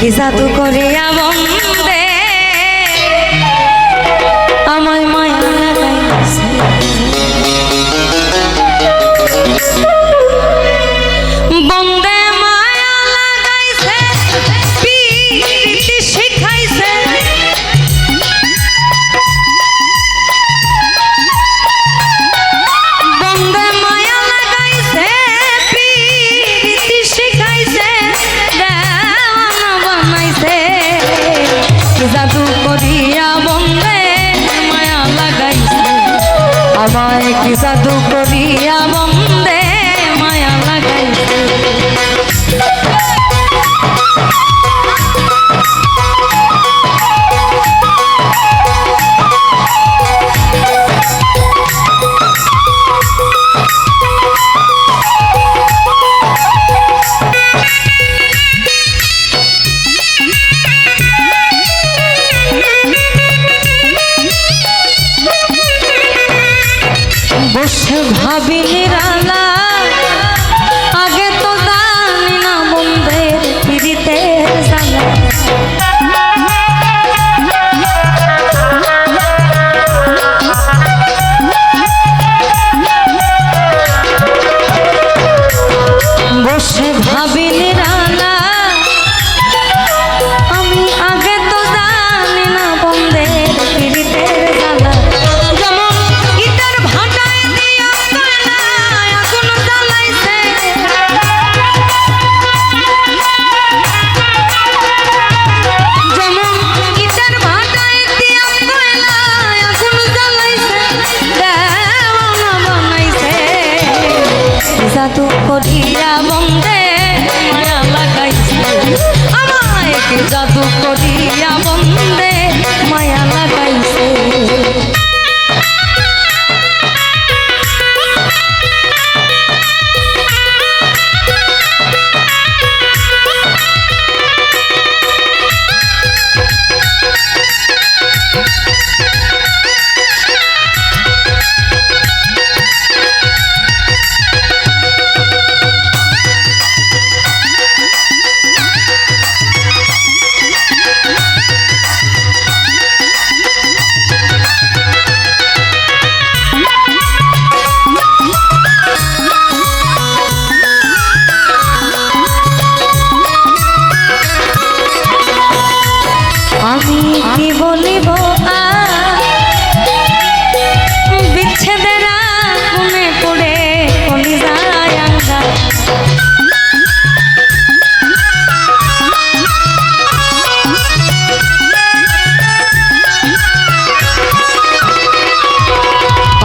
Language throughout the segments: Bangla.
কি জাদু করে? আমায় কি সাধু করিয়া ভাবিনি রালা করিয়া বন্দে লাগাইছে। আমায় জাদু করিয়া বন্দে কি বলিব বিচ্ছেদের মনে পড়ে কলি যায় আমরা।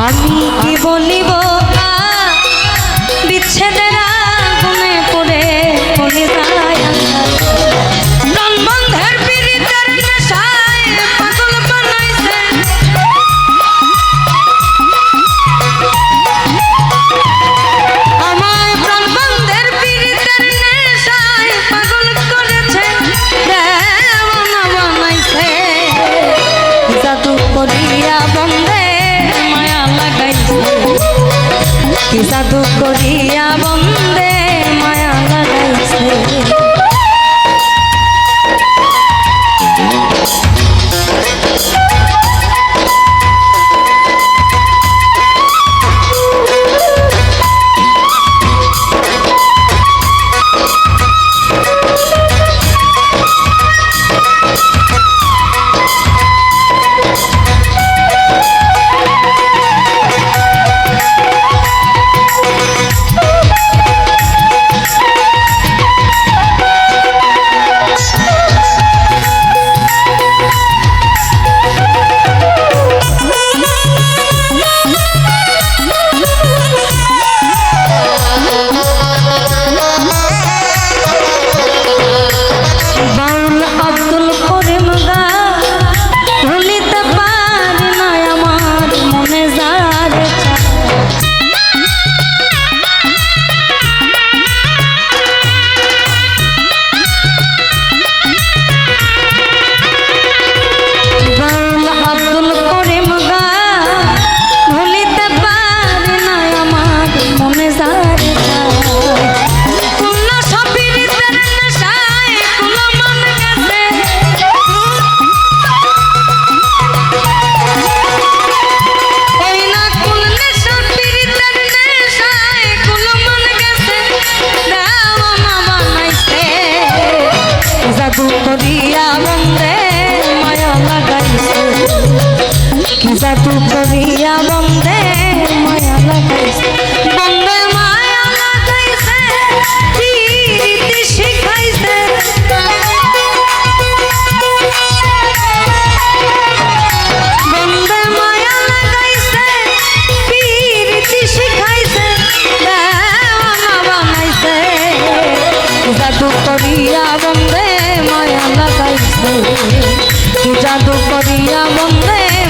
আমি করিয়া বন্ধে মায়া লাগাইছে। तू करिया बंदे माया लगाई बंदे माया लगाई से रीति सिखाई से बंदे माया लगाई से रीति सिखाई से देवाना बनाई से तू करिया बंदे माया लगाई से तू जादू करिया बंदे